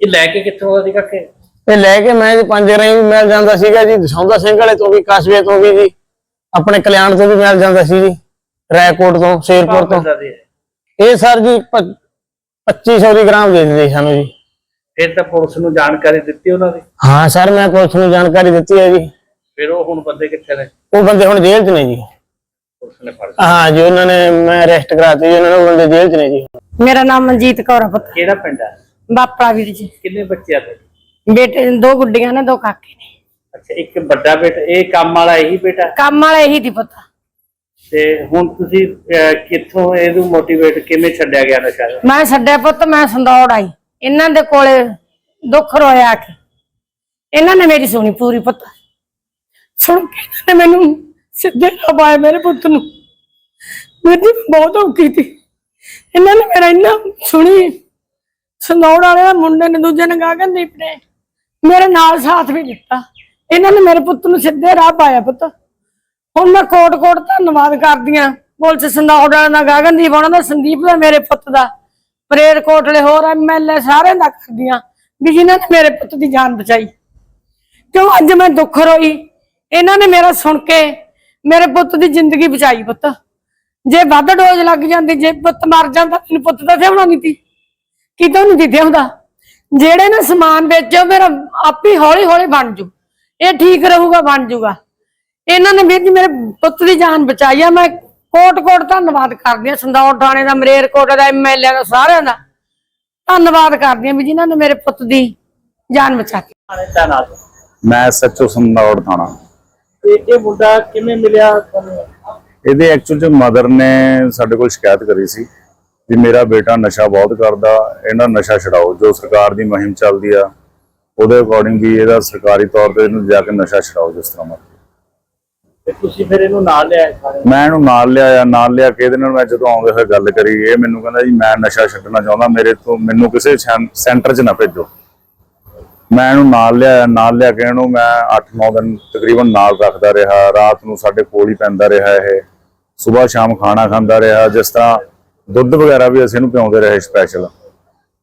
ਇਹ ਲੈ ਕੇ ਕਿੱਥੋਂ ਆਦੀ ਕਾਕੇ? ਇਹ ਲੈ ਕੇ ਮੈਂ ਜੀ ਪੰਜ ਰਹੀ ਵੀ ਮਿਲ ਜਾਂਦਾ ਸੀਗਾ ਜੀ ਦਸੌਂਦਾ ਸਿੰਘ ਵਾਲੇ ਤੋਂ ਵੀ ਕਸਬੇ ਤੋਂ ਵੀ ਜੀ। ਆਪਣੇ ਕਲਿਆਣ ਤੋਂ ਵੀ ਮਿਲ ਜਾਂਦਾ ਸੀ ਜੀ ਰੈਕੋਟ ਤੋਂ ਸ਼ੇਰਪੁਰ ਤੋਂ। ਇਹ ਸਰ ਜੀ ਪ- 2500 ਦੀ ਗ੍ਰਾਮ ਦੇ ਦਿੰਦੇ ਸਾਨੂੰ ਜੀ। ਫਿਰ ਤਾਂ ਪੁਲਿਸ ਨੂੰ ਜਾਣਕਾਰੀ ਦਿੱਤੀ ਉਹਨਾਂ ਦੀ? ਹਾਂ ਸਰ ਮੈਂ ਪੁਲਿਸ ਨੂੰ ਜਾਣਕਾਰੀ ਦਿੱਤੀ ਹੈ ਜੀ। ਫਿਰ ਉਹ ਹੁਣ ਬੰਦੇ ਕਿੱਥੇ ਨੇ? ਉਹ ਬੰਦੇ ਹੁਣ ਜੇਲ੍ਹ 'ਚ ਨੇ ਜੀ। ਪੁਲਿਸ ਨੇ ਫੜ ਲਿਆ। ਹਾਂ ਜੀ ਉਹਨਾਂ ਨੇ ਮੈਂ ਅਰੈਸਟ ਕਰਾਤੀ ਜੀ ਉਹਨਾਂ ਨੇ ਬੰਦੇ ਜੇਲ੍ਹ 'ਚ ਨੇ ਜੀ। ਮੇਰਾ ਨਾਮ ਮਨਜੀਤ ਕੌਰ ਆ ਪੁੱਤ। ਕਿਹੜਾ ਪਿੰਡ ਹੈ ਬਾਪੜਾ ਵੀਰ ਜੀ। ਕਿੰਨੇ ਬੱਚੇ ਆ ਤੁਹਾਡੇ? ਬੇਟੇ ਦੋ ਗੁੱਡੀਆਂ ਨੇ ਦੋ ਕਾਕੇ ਨੇ। ਅੱਛਾ ਇੱਕ ਵੱਡਾ ਬੇਟਾ ਇਹ ਕੰਮ ਵਾਲਾ ਇਹੀ ਬੇਟਾ? ਕੰਮ ਵਾਲਾ ਇਹੀ ਦੀ ਪੁੱਤ। ਤੇ ਹੁਣ ਤੁਸੀਂ ਅਹ, ਕਿੱਥੋਂ ਇਹਨੂੰ ਮੋਟੀਵੇਟ ਕਿਵੇਂ ਛੱਡਿਆ ਗਿਆ ਨਸ਼ਾ? ਮੈਂ ਛੱਡਿਆ ਪੁੱਤ ਮੈਂ ਸੰਦੌੜ ਆਈ। ਇਹਨਾਂ ਦੇ ਕੋਲੇ ਦੁੱਖ ਰੋਇਆ ਕਿ। ਇਹਨਾਂ ਨੇ ਮੇਰੀ ਸੁਣੀ ਪੂਰੀ ਪੁੱਤ। ਸੁਣ ਕੇ ਇਹਨਾਂ ਨੇ ਮੈਨੂੰ ਸਿੱਧੇ ਲਵਾਇਆ ਮੇਰੇ ਪੁੱਤ ਨੂੰ। ਮੇਰੀ ਬਹੁਤ ਔਖੀ ਸੀ। ਇਹਨਾਂ ਨੇ ਮੇਰਾ ਇੰਨਾ ਸੁਣੀ। ਸੰਦੌੜ ਵਾਲੇ ਦਾ ਮੁੰਡੇ ਨੇ ਦੂਜੇ ਨੇ ਗਗਨਦੀਪ ਨੇ ਮੇਰੇ ਨਾਲ ਸਾਥ ਵੀ ਦਿੱਤਾ। ਇਹਨਾਂ ਨੇ ਮੇਰੇ ਪੁੱਤ ਨੂੰ ਸਿੱਧੇ ਰਾਹ ਪਾਇਆ ਪੁੱਤ। ਹੁਣ ਮੈਂ ਕੋਟ ਕੋਟ ਧੰਨਵਾਦ ਕਰਦੀ ਆਂ ਪੁਲਿਸ ਸੰਦੌੜ ਵਾਲਿਆਂ ਦਾ ਗਗਨਦੀਪ ਉਹਨਾਂ ਦਾ ਸੰਦੀਪ ਦਾ, ਮੇਰੇ ਪੁੱਤ ਦਾ। ਪਰੇਡ ਕੋਟਲੇ ਹੋਰ ਐਮਐਲਏ ਸਾਰਿਆਂ ਦਾ ਕਰਦੀ ਆਂ ਵੀ ਜਿਨ੍ਹਾਂ ਨੇ ਮੇਰੇ ਪੁੱਤ ਦੀ ਜਾਨ ਬਚਾਈ। ਕਿਉਂ ਅੱਜ ਮੈਂ ਦੁੱਖ ਰੋਈ? ਇਹਨਾਂ ਨੇ ਮੇਰਾ ਸੁਣ ਕੇ ਮੇਰੇ ਪੁੱਤ ਦੀ ਜ਼ਿੰਦਗੀ ਬਚਾਈ ਪੁੱਤ। ਜੇ ਵੱਧ ਡੋਜ਼ ਲੱਗ ਜਾਂਦੀ, ਜੇ ਪੁੱਤ ਮਰ ਜਾਂਦਾ ਤੈਨੂੰ ਪੁੱਤ ਦਾ ਸਿਆਉਣਾ ਨਹੀਂ ਤੀ ਕਿਤੋਂ ਨਹੀਂ ਦਿੱਤੇ ਹੁੰਦਾ ਜਿਹੜੇ ਨੇ ਸਮਾਨ ਵੇਚੋ ਮੇਰਾ ਆਪੇ ਹੌਲੀ ਹੌਲੀ ਬਣ ਜੂ। ਇਹ ਠੀਕ ਰਹੂਗਾ, ਬਣ ਜੂਗਾ। ਇਹਨਾਂ ਨੇ ਵੀਰ ਜੀ ਮੇਰੇ ਪੁੱਤ ਦੀ ਜਾਨ ਬਚਾਈ ਆ। ਮੈਂ ਕੋਟ ਕੋਟ ਧੰਨਵਾਦ ਕਰਦੀ ਆ। ਸੰਦੌੜ ਥਾਣੇ ਦਾ ਮਰੇਰ ਕੋਟ ਦਾ ਐਮਐਲਏ ਦਾ ਸਾਰਿਆਂ ਦਾ ਧੰਨਵਾਦ ਕਰਦੀ ਆ ਵੀ ਜਿਨ੍ਹਾਂ ਨੇ ਮੇਰੇ ਪੁੱਤ ਦੀ ਜਾਨ ਬਚਾਈ ਮੈਂ ਸੱਚੋ ਸੰਦੌੜ ਥਾਣਾ। ਤੇ ਇਹ ਮੁੰਡਾ ਕਿਵੇਂ ਮਿਲਿਆ ਤੁਹਾਨੂੰ? ਇਹਦੇ ਐਕਚੁਅਲ ਚ ਮਦਰ ਨੇ ਸਾਡੇ ਕੋਲ ਸ਼ਿਕਾਇਤ ਕਰੀ ਸੀ ਵੀ ਮੇਰਾ ਬੇਟਾ ਨਸ਼ਾ ਬਹੁਤ ਕਰਦਾ ਇਹਨਾਂ ਨਸ਼ਾ ਛਡਾਓ। ਜੋ ਸਰਕਾਰ ਦੀ ਮੁਹਿੰਮ ਚੱਲਦੀ ਆ ਉਹਦੇ ਅਕੋਰਡਿੰਗ ਵੀ ਇਹਦਾ ਸਰਕਾਰੀ ਤੌਰ ਤੇ ਇਹਨੂੰ ਜਾ ਕੇ ਨਸ਼ਾ ਛਡਾਓ ਜਿਸ ਤਰ੍ਹਾਂ ਮਰਜ਼ੀ। ਤੇ ਤੁਸੀਂ ਫਿਰ ਇਹਨੂੰ ਨਾਲ ਲਿਆਏ ਥਾਣੇ ਮੈਂ ਇਹਨੂੰ ਨਾਲ ਲਿਆਇਆ, ਨਾਲ ਲਿਆ ਕੇ ਇਹਦੇ ਨਾਲ ਮੈਂ ਜਦੋਂ ਆਉਂਦੇ ਹੋਏ ਗੱਲ ਕਰੀ, ਇਹ ਮੈਨੂੰ ਕਹਿੰਦਾ ਜੀ, ਮੈਂ ਨਸ਼ਾ ਛੱਡਣਾ ਚਾਹੁੰਦਾ, ਮੇਰੇ ਤੋਂ ਮੈਨੂੰ ਕਿਸੇ ਸੈਂਟਰ 'ਚ ਨਾ ਭੇਜੋ। ਮੈਂ ਇਹਨੂੰ ਨਾਲ ਲਿਆਇਆ, ਨਾਲ ਲਿਆ ਕੇ ਇਹਨੂੰ ਮੈਂ 8-9 ਦਿਨ ਤਕਰੀਬਨ ਨਾਲ ਰੱਖਦਾ ਰਿਹਾ, ਰਾਤ ਨੂੰ ਸਾਡੇ ਕੋਲ ਹੀ ਪੈਂਦਾ ਰਿਹਾ ਇਹ। ਸਵੇਰ ਸ਼ਾਮ ਖਾਣਾ ਖਾਂਦਾ ਰਿਹਾ, ਜਿਸ ਤਰ੍ਹਾਂ ਦੁੱਧ ਵਗੈਰਾ ਵੀ ਅਸੀਂ ਇਹਨੂੰ ਪਿਆਉਂਦੇ ਰਹੇ ਸਪੈਸ਼ਲ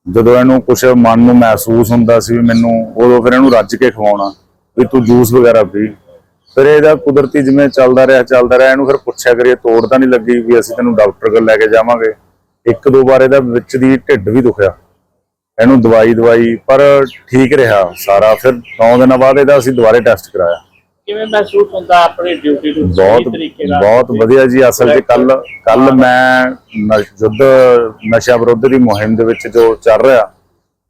ਜਦੋਂ ਇਹਨੂੰ ਕੁਝ ਮਨ ਨੂੰ ਮਹਿਸੂਸ ਹੁੰਦਾ ਸੀ ਵੀ ਮੈਨੂੰ, ਉਦੋਂ ਫਿਰ ਇਹਨੂੰ ਰੱਜ ਕੇ ਖਵਾਉਣਾ, ਵੀ ਤੂੰ ਜੂਸ ਵਗੈਰਾ ਪੀ। ਫਿਰ ਇਹਦਾ ਕੁਦਰਤੀ ਜਿਵੇਂ ਚੱਲਦਾ ਰਿਹਾ ਚੱਲਦਾ ਰਿਹਾ ਇਹਨੂੰ ਫਿਰ ਪੁੱਛਿਆ ਕਰੀਏ ਤੋੜ ਤਾਂ ਨਹੀਂ ਲੱਗੀ ਵੀ ਅਸੀਂ ਤੈਨੂੰ ਡਾਕਟਰ ਕੋਲ ਲੈ ਕੇ ਜਾਵਾਂਗੇ। ਇੱਕ ਦੋ ਵਾਰ ਇਹਦਾ ਵਿੱਚ ਦੀ ਢਿੱਡ ਵੀ ਦੁਖਿਆ। ਇਹਨੂੰ ਦਵਾਈ ਦਵਾਈ ਪਰ ਠੀਕ ਰਿਹਾ ਸਾਰਾ। ਫਿਰ 9 ਦਿਨਾਂ ਬਾਅਦ ਇਹਦਾ ਅਸੀਂ ਦੁਬਾਰੇ ਟੈਸਟ ਕਰਾਇਆ। ਕਿਵੇਂ ਮਹਿਸੂਸ ਹੁੰਦਾ ਆਪਣੀ ਡਿਊਟੀ ਨੂੰ? ਬਹੁਤ ਤਰੀਕੇ ਨਾਲ? ਬਹੁਤ ਵਧੀਆ ਜੀ। ਅਸਲ 'ਚ ਕੱਲ ਕੱਲ ਮੈਂ ਯੁੱਧ ਨਸ਼ਾ ਵਿਰੋਧ ਦੀ ਮੁਹਿੰਮ ਦੇ ਵਿੱਚ ਜੋ ਚੱਲ ਰਿਹਾ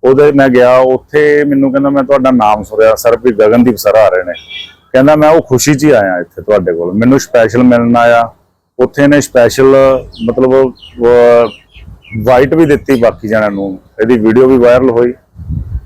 ਉਹਦੇ ਮੈਂ ਗਿਆ। ਉੱਥੇ ਮੈਨੂੰ ਕਹਿੰਦਾ ਮੈਂ ਤੁਹਾਡਾ ਨਾਮ ਸੁਣਿਆ। ਸਰ ਵੀ ਗਗਨਦੀਪ ਸਰ ਆ ਰਹੇ ਨੇ। ਕਹਿੰਦਾ ਮੈਂ ਉਹ ਖੁਸ਼ੀ 'ਚ ਹੀ ਆਇਆ ਇੱਥੇ ਤੁਹਾਡੇ ਕੋਲ। ਮੈਨੂੰ ਸਪੈਸ਼ਲ ਮਿਲਣ ਆਇਆ। ਉੱਥੇ ਇਹਨੇ ਸਪੈਸ਼ਲ ਮਤਲਬ ਵਾਈਟ ਵੀ ਦਿੱਤੀ ਬਾਕੀ ਜਣਾਂ ਨੂੰ। ਇਹਦੀ ਵੀਡੀਓ ਵੀ ਵਾਇਰਲ ਹੋਈ।